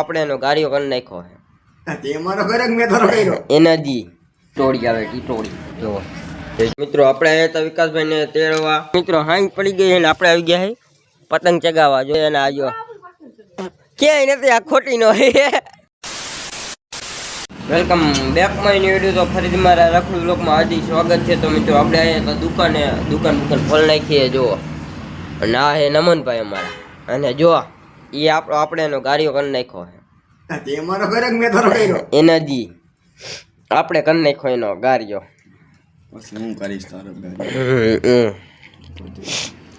આપણે એનો ગાડીઓ કરી નાખ્યો છે. તે મારો ઘરે મેં થોડો કર્યો એનર્જી ટોળી આવે ટીટોળી જો. મિત્રો આપણે આવ્યા હતા વિકાસભાઈ ને તેડવા મિત્રો હાંગ પડી ગઈ અને આપણે આવી ગયા છે. પતંગ ચગાવવા જો એને આજો ક્યાંય નથી આ ખોટી નો welcome back my new video. તો ફરીથી મારા રખડુ બ્લોકમાં હાર્દિક સ્વાગત છે. તો મિત્રો આપણે આવ્યા હતા દુકાને દુકાન દુકાન ફોલ નાખીએ જો અને આ હે નમનભાઈ અમારા. અને જો એ આપણો આપણે એનો ગાડીઓ કરી નાખ્યો છે. તે મારો ઘરે મેં કર્યો એનર્જી આપણે કરી નાખ્યો એનો ગાડીઓ પછી હું કરીશ તારો.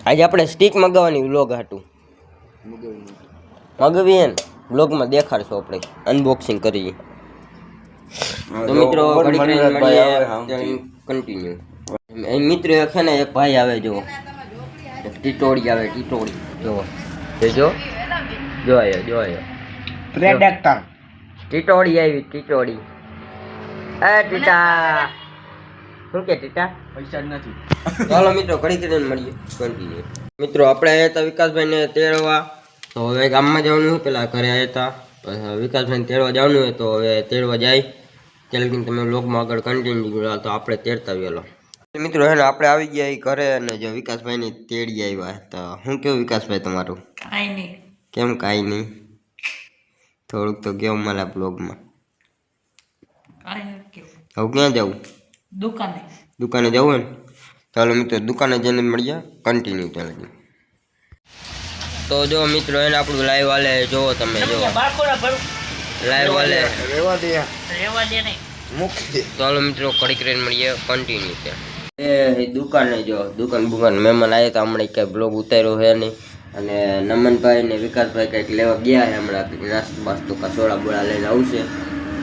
આજે આપણે સ્ટીક મગાવવાની વ્લોગ હતું મગાવીએ ને વ્લોગમાં દેખાડશું આપણે અનબોક્સિંગ કરીએ. તો મિત્રો કન્ટિન્યુ મિત્રો એક છે ને એક ભાઈ આવે જો ટીટોળી આવે ટીટોળી જો જો. જો આયો જો. આયો પ્રેડેક્ટર ટીટોડી આવી ટીટોડી એ ટીટા. શું કે ટીટા? પૈસા જ નથી. ચાલો મિત્રો ઘડી કરીને મળીએ. કન્ટિન્યુ મિત્રો આપણે આવ્યા હતા વિકાસભાઈને તેડવા. તો હવે ગામમાં જવાનું હોય પેલા ઘરે આવ્યા હતા. વિકાસભાઈને તેડવા જવાનું હોય તો હવે તેડવા જાય. ત્યાં લગીને તમે લોકમાં આગળ કન્ટિન્યુ તો આપણે તેડતા વેલો મિત્રો હે આપણે આવી ગયા ઈ ઘરે અને જો વિકાસભાઈને તેડી આવ્યા તો શું કેવું વિકાસભાઈ તમારું? કાંઈ નહીં. કેમ કાંઈ નહીં. થોડુંક તો કેવું મારા બ્લોગમાં. હવે ક્યાં જવું દુકાને. દુકાને જવું હોય ને ચાલો મિત્રો દુકાને જઈને મળીએ. કન્ટિન્યુ ચાલે તો જો મિત્રો એને આપણું લાઈવ વાલે જોવો તમે જો લાઈવ વાલે રેવા દે. રેવા દે નહીં. મુક્તિ ચાલો મિત્રો કડીક રેન મળીએ. કન્ટિન્યુ ત્યાં એ દુકાને જો દુકાન બુકાન મહેમાન આવ્યા તો હમણાં ક્યાંય બ્લોગ ઉતાર્યો છે નહીં. અને નમનભાઈ ને વિકાસભાઈ કંઈક લેવા ગયા છે હમણાં નાસ્તો બાસ્તો કસોડા સોડા બોડા લઈને આવશે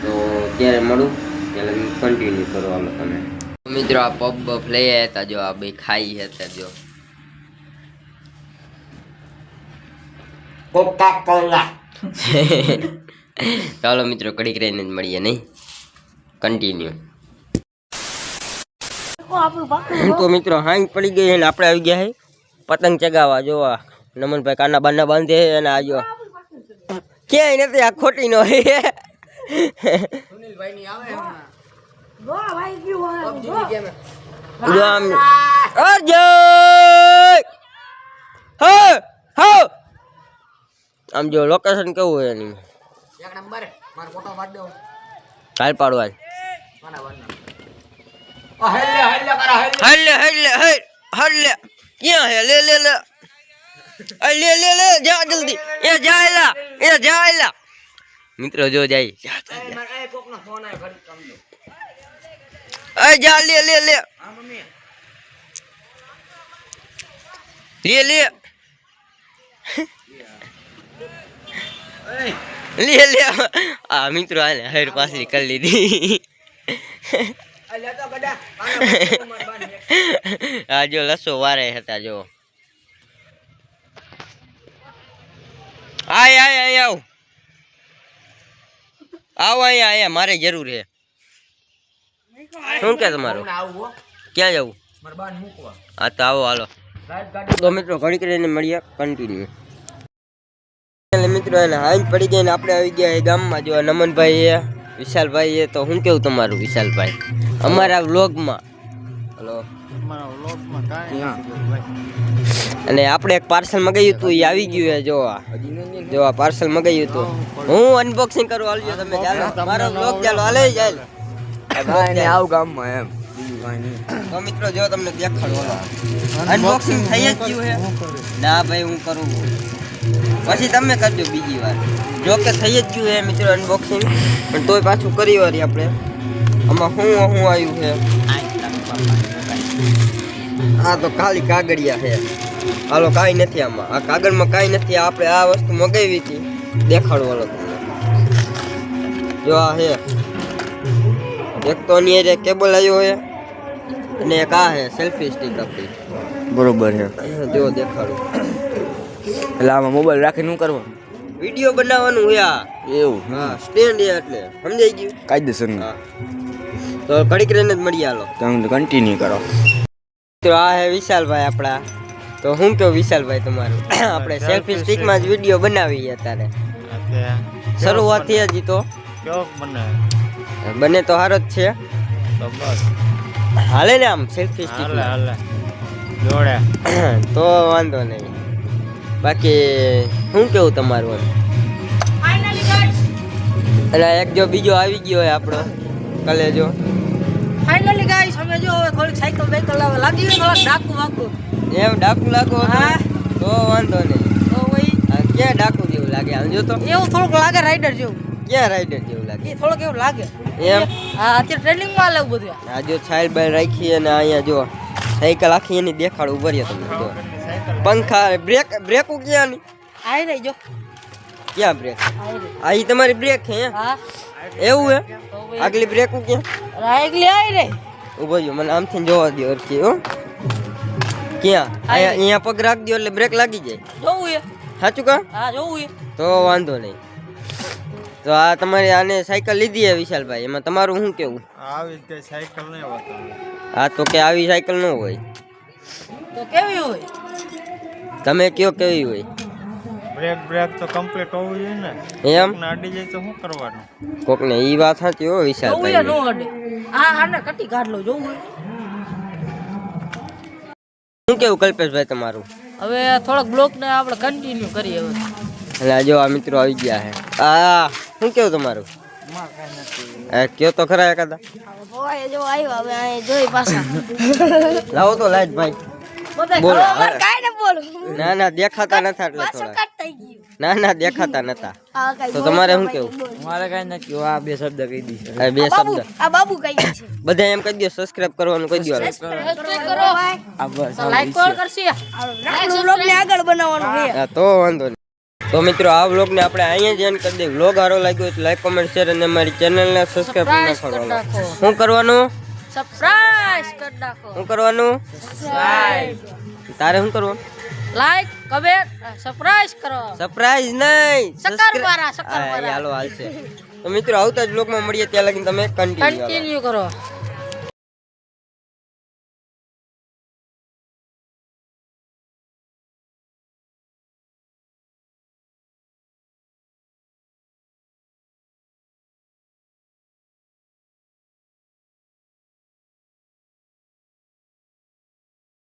તો ત્યારે મળું? ત્યારે કન્ટિન્યુ કરો હાલો તમે. મિત્રો આ પબ બફ લઈ આવ્યા હતા જો આ ભાઈ ખાઈ હતા જો. કોકા કોલા ચાલો મિત્રો કડીક રહીને જ મળીએ નહીં? કન્ટિન્યુ તો મિત્રો હાંગ પડી ગઈ ને આપણે આવી ગયા છે પતંગ ચગાવવા જોવા. નમનભાઈ કાના બાના બાંધે અને આજો ક્યાંય નથી આ ખોટી નો આમ. અર્જય હે હો! આમ જો લોકેશન કેવું હોય એની? હાલ નંબર. મારો હાલ પાડ દો કાલ પાડવા હલ્લે. હલ્લે હલ્લે હલ્લે હલ્લે. ક્યાં હે? લે લે લે. લે લે લે જા જલ્દી. એ જા એલા એ જા એલા મિત્રો જો જાય. એ જા લે લે લે. લે લે. લે લે. આ મિત્રો આને હર પાસલી કરી લીધી. આ જો લસો વારે હતા જો. આય આય આય આવ. આવો અહીંયા અહીંયા મારે જરૂર છે. શું કે તમારું? ક્યાં જવું? હા તો આવો હાલો. તો મિત્રો ઘડી કરીને મળીએ કન્ટિન્યુ મિત્રો એને હાંજ પડી ગઈ ને આપણે આવી ગયા એ ગામમાં. જો નમનભાઈ એ વિશાલભાઈ એ તો શું કેવું તમારું વિશાલભાઈ? અમારા વ્લોગમાં હલો. અને આપણે એક પાર્સલ મગાવ્યું હતું એ આવી ગયું છે જો આ જો આ પાર્સલ મગાવ્યું હતું. હું અનબોક્સિંગ કરું હાલજો તમે ચાલો મારો બ્લોગ ચાલો હાલે ચાલ. આવ ગામમાં એમ. તો મિત્રો જો તમને દેખાડો. અનબોક્સિંગ થઈ જ ગયું છે. ના ભાઈ હું કરું. પછી તમે કરજો બીજી વાર. જો કે થઈ જ ગયું છે મિત્રો અનબોક્સિંગ પણ તોય પાછું કરી વારી આપણે. આમાં શું શું આવ્યું છે? આ તો ખાલી કાગળિયા છે. હાલો કાંઈ નથી આમાં. આ કાગળમાં કાંઈ નથી. આપણે આ વસ્તુ મગાવી હતી. દેખાડો હાલો તમને. જો આ છે. એક તો ની જે કેબલ આવ્યો છે અને એક આ છે સેલ્ફી સ્ટિક આપી બરોબર છે. જો દેખાડો. એટલે આમાં મોબાઈલ રાખીને શું કરવાનું? વીડિયો બનાવવાનું હોય આ. એવું હા સ્ટેન્ડ એટલે. સમજાઈ ગયું? કાયદેસર તો ઘડીક રહીને જ મળીએ હાલો તમે કન્ટિન્યુ કરો. તો આ હે વિશાલભાઈ આપણા. તો હું કહું વિશાલભાઈ તમારું? આપણે સેલ્ફી સ્ટિકમાં જ વીડિયો બનાવીએ અત્યારે. શરૂઆતથી હજી તો. બને. બને. તો હારો જ છે. હાલે ને આમ સેલ્ફી જોડે. તો વાંધો નહીં. બાકી શું કેવું તમારું એમ? એટલે એક જો બીજો આવી ગયો હોય આપણો. કલેજો જો હવે થોડીક સાયકલ બાઈકલ લાવે લાગી ગઈ થોડાક ડાકુ વાકુ. એમ ડાકુ લાગો હા. તો વાંધો નહીં. તો ભાઈ ક્યાં ડાકુ જેવું લાગે? આમ જો તો એવું થોડુંક લાગે રાઈડર જેવું. ક્યાં રાઈડર જેવું લાગે? એ થોડુંક એવું લાગે. એમ? હા અત્યારે ટ્રેનિંગમાં માં લાવું બધું. આ જો છાલ બાર રાખી અને અહીંયા જો સાયકલ આખી એની દેખાડ ઉભરી તમને જો. પંખા બ્રેક બ્રેક ક્યાં આઈ રહી જો. ક્યાં બ્રેક? આઈ આ તમારી બ્રેક હે હા. એવું હે? આગલી બ્રેકું ક્યાં? આગલી આઈ રહી ઊભો જો મને આમથી જોવા દો અરજી હો. ક્યાં? અહીંયા અહીંયા પગ રાખ દો એટલે બ્રેક લાગી જાય. જોવું એ. સાચું કા હા જોવું એ. તો વાંધો નહીં. તો આ તમારી આને સાયકલ લીધી હે વિશાલભાઈ. એમાં તમારું શું કેવું? આવી કે સાયકલ નહીં હોતો આ તો કે આવી સાયકલ ન હોય. તો કેવી હોય? તમે કયો કેવી હોય? બ્રેક બ્રેક તો કમ્પ્લીટ હોવું જોઈએ ને? એમ? નાડી જાય તો શું કરવાનું? કોકને ઈ વાત સાચી હો વિશાલ ભાઈ નો અડે. આ આને કટી કાઢ લો જોવું શું કેવું કલ્પેશભાઈ તમારું? હવે થોડોક બ્લોક ને આપણે કન્ટિન્યુ કરીએ હવે. એટલે જો આ મિત્રો આવી ગયા હે. આ શું કેવું તમારું? કયો તો ખરા એકાદા? જો આવ્યો હવે અહીં જોઈ પાછા. લાવો તો લાઈટ ભાઈ. બોલો, ન બોલું. ના ના દેખાતા નથી એટલે થોડા. ના ના દેખાતા નતા. તો તમારે શું કેવું? મારે કઈ નથી આ બે શબ્દ કહી દી આ બે શબ્દ. આ બાબુ કઈ છે. બધા એમ કહી દો સબસ્ક્રાઇબ કરવાનું કહી દો સબસ્ક્રાઇબ કરો. લાઈક કોલ કરશે? બ્લોગ ને આગળ બનાવવાનું છે. તો વાંધો નહીં. તો મિત્રો આ વ્લોગને આપણે અહીંયા જ એન્ડ કરી દઈએ. વ્લોગ સારો લાગ્યો હોય તો લાઈક કોમેન્ટ શેર અને અમારી ચેનલને સબસ્ક્રાઇબ ના કરી કરવાનું નાખો. શું કરવાનું? સરપ્રાઈઝ કરી નાખો. શું કરવાનું? તારે શું કરવાનું? લાઈક કમેન્ટ સરપ્રાઈઝ કરો. સરપ્રાઈઝ નહીં. સક્કરપારા, subscribe- સક્કરપારા. હા, એ હાલો હાલશે. તો મિત્રો આવતા જ બ્લોગમાં મળીએ ત્યાં લગીને તમે કન્ટિન્યુ કરો.